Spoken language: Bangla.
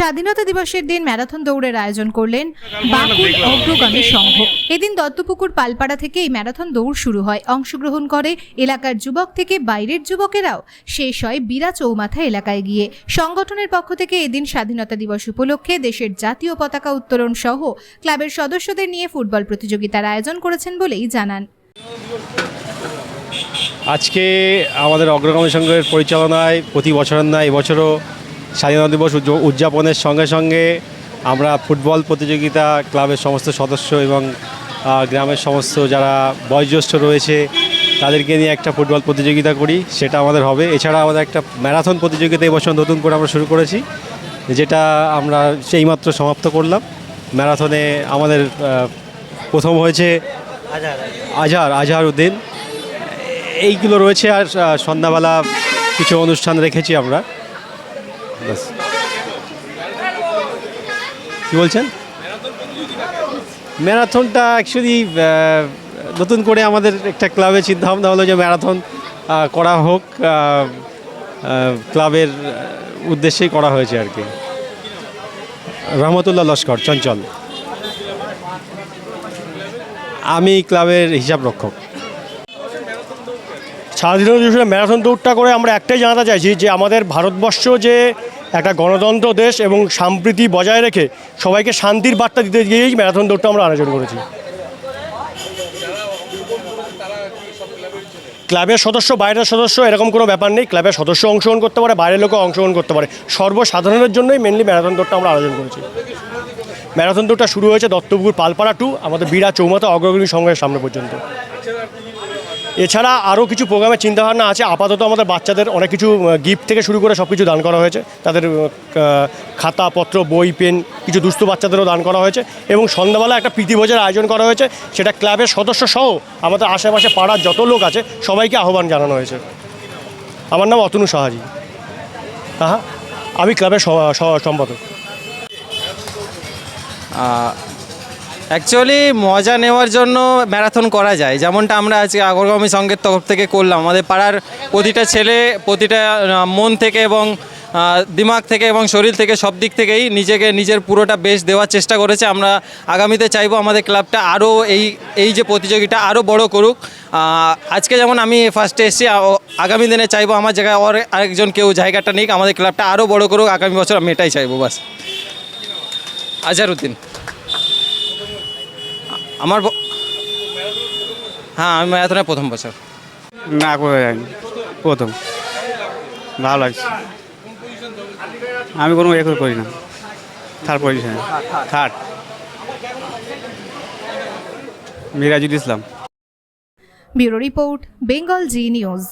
স্বাধীনতা দিবসের দিন ম্যারাথন দৌড়ের আয়োজন করলেন বাঁকুড় অগ্রগামী সংঘ। এদিন দত্তপুকুর পালপাড়া থেকে এই ম্যারাথন দৌড় শুরু হয়। অংশগ্রহণ করে এলাকার যুবক থেকে বাইরের যুবকেরাও। শেষ হয় বীরা চৌমাথা এলাকায় গিয়ে। সংগঠনের পক্ষ থেকে এদিন স্বাধীনতা দিবস উপলক্ষে দেশের জাতীয় পতাকা উত্তোলন সহ ক্লাবের সদস্যদের নিয়ে ফুটবল প্রতিযোগিতার আয়োজন করেছেন বলেই জানান। আজকে আমাদের অগ্রগামী সংঘের পরিচালনায় প্রতি বছরের ন্যায় এবছরও স্বাধীনতা দিবস উদযাপনের সঙ্গে সঙ্গে আমরা ফুটবল প্রতিযোগিতা ক্লাবের সমস্ত সদস্য এবং গ্রামের সমস্ত যারা বয়োজ্যেষ্ঠ রয়েছে, তাদেরকে নিয়ে একটা ফুটবল প্রতিযোগিতা করি। সেটা আমাদের হবে। এছাড়া আমাদের একটা ম্যারাথন প্রতিযোগিতা এবছর নতুন করে আমরা শুরু করেছি, যেটা আমরা সেইমাত্র সমাপ্ত করলাম। ম্যারাথনে আমাদের প্রথম হয়েছে আজহার আজহার উদ্দিন। এইগুলো রয়েছে আর সন্ধ্যাবেলা কিছু অনুষ্ঠান রেখেছি আমরা। ব্যাস। কি বলছেন? ম্যারাথনটা অ্যাকচুয়ালি নতুন করে আমাদের একটা ক্লাবে চিন্তা ভাবনা হলো যে ম্যারাথন করা হোক ক্লাবের উদ্দেশ্যেই করা হয়েছে আর কি। রহমতুল্লাহ লস্কর, চঞ্চল। আমি ক্লাবের হিসাব রক্ষক। স্বাধীনতা দিবসে ম্যারাথন দৌড়টা করে আমরা একটাই জানাতে চাইছি যে আমাদের ভারতবর্ষ যে একটা গণতন্ত্র দেশ এবং সম্প্রীতি বজায় রেখে সবাইকে শান্তির বার্তা দিতে গিয়েই ম্যারাথন দৌড়টা আমরা আয়োজন করেছি। ক্লাবের সদস্য, বাইরের সদস্য এরকম কোনো ব্যাপার নেই। ক্লাবের সদস্য অংশগ্রহণ করতে পারে, বাইরের লোকও অংশগ্রহণ করতে পারে। সর্বসাধারণের জন্যই মেনলি ম্যারাথন দৌড়টা আমরা আয়োজন করেছি। ম্যারাথন দৌড়টা শুরু হয়েছে দত্তপুকুর পালপাড়া টু আমাদের বিরা চৌমাথা অগ্রগণী সংঘের সামনে পর্যন্ত। এছাড়া আরও কিছু প্রোগ্রামের চিন্তাভাবনা আছে। আপাতত আমাদের বাচ্চাদের অনেক কিছু গিফট থেকে শুরু করে সব কিছু দান করা হয়েছে। তাদের আহ, খাতা পত্র বই পেন কিছু দুস্থ বাচ্চাদেরও দান করা হয়েছে। এবং সন্ধ্যাবেলা একটা প্রীতিভোজের আয়োজন করা হয়েছে। সেটা ক্লাবের সদস্য সহ আমাদের আশেপাশে পাড়ার যত লোক আছে সবাইকে আহ্বান জানানো হয়েছে। আমার নাম অতনু সাহাজি। হ্যাঁ আমি ক্লাবের সম্পাদক। অ্যাকচুয়ালি মজা নেওয়ার জন্য ম্যারাথন করা যায়। যেমনটা আমরা আজকে আগরগামী সংঘের তরফ থেকে করলাম। আমাদের পাড়ার প্রতিটা ছেলে, প্রতিটা মন থেকে এবং দিমাগ থেকে এবং শরীর থেকে সব দিক থেকেই নিজেকে নিজের পুরোটা বেশ দেওয়ার চেষ্টা করেছে। আমরা আগামীতে চাইব আমাদের ক্লাবটা আরও এই এই যে প্রতিযোগিতা আরও বড় করুক। আজকে যেমন আমি ফার্স্টে এসেছি আগামী দিনে চাইব আমার জায়গায় আর আরেকজন কেউ জায়গাটা নিক, আমাদের ক্লাবটা আরও বড় করুক। আগামী বছর আমি এটাই চাইব, বাস। আজহারউদ্দিন আমার হ্যাঁ আমি ম্যারাথনে প্রথম বছর। না করে যাইনি প্রথম। ভালো লাগছে। আমি কোনো রেকর্ড করি না। Third position third Mirajul Islam. Bureau report Bengal Zee news.